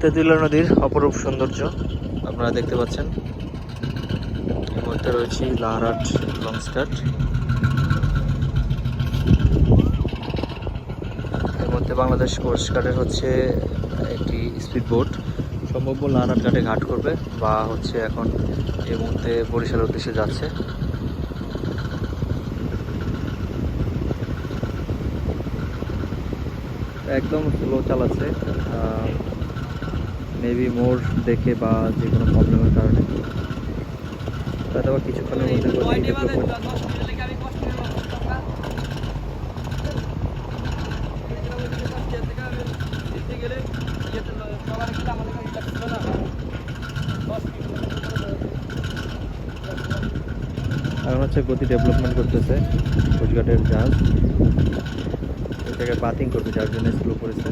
তেঁতুলিয়া নদীর অপরূপ সৌন্দর্য আপনারা দেখতে পাচ্ছেন। এই মুহূর্তে রয়েছি লাহারাট লঞ্চঘাট এর মধ্যে বাংলাদেশ কোস্ট গার্ডের হচ্ছে একটি স্পিড বোট সম্ভব লাহারাট ঘাটে ঘাট করবে বা হচ্ছে এখন এই মুহূর্তে বরিশালের উদ্দেশ্যে যাচ্ছে। একদম স্লো চালাচ্ছে। মেবি মোর দেখে বা যে কোনো প্রবলেমের কারণে। হয়তো বা কিছুক্ষণের মধ্যে এখন হচ্ছে গতি ডেভেলপমেন্ট করতেছে কোচঘাটের জাহাজ। এটাকে বাতিং করবে যার জন্য স্লো করেছে